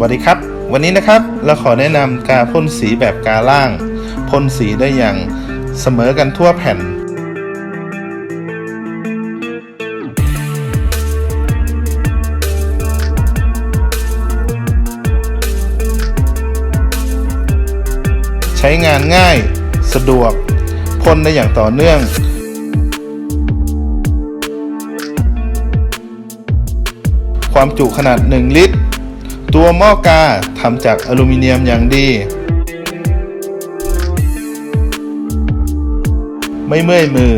วัสดีครับ วันนี้นะครับเราขอแนะนำการพ่นสีแบบกาล่างพ่นสีได้อย่างเสมอกันทั่วแผ่น ใช้งานง่ายสะดวกพ่นได้อย่างต่อเนื่องความจุขนาด 1 ลิตร ตัวหม้อกาทำจากอลูมิเนียมอย่างดี ไม่เมื่อยมือ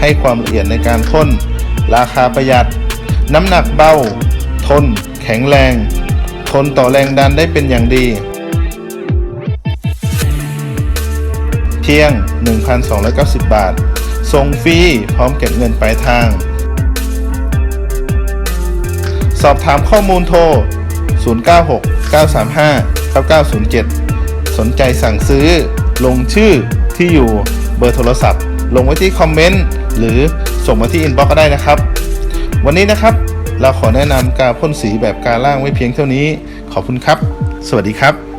ให้ความละเอียดในการพ่นราคาประหยัด น้ำหนักเบา ทน แข็งแรง ทนต่อแรงดันได้เป็นอย่างดี เพียง 1,290 บาท ส่งฟรีพร้อมเก็บเงินปลายทาง สอบถามข้อมูลโทร 096 935 9907 สนใจสั่งซื้อ ลงชื่อที่อยู่เบอร์โทรศัพท์ ลงไว้ที่คอมเมนต์หรือส่งมาที่อินบ็อกก็ได้นะครับ วันนี้นะครับเราขอแนะนำการพ่นสีแบบการล่างไว้เพียงเท่านี้ ขอบคุณครับ สวัสดีครับ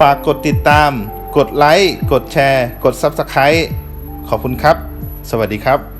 ฝากกดติดตาม กดไลค์ กดแชร์ กด Subscribe ขอบคุณครับ สวัสดีครับ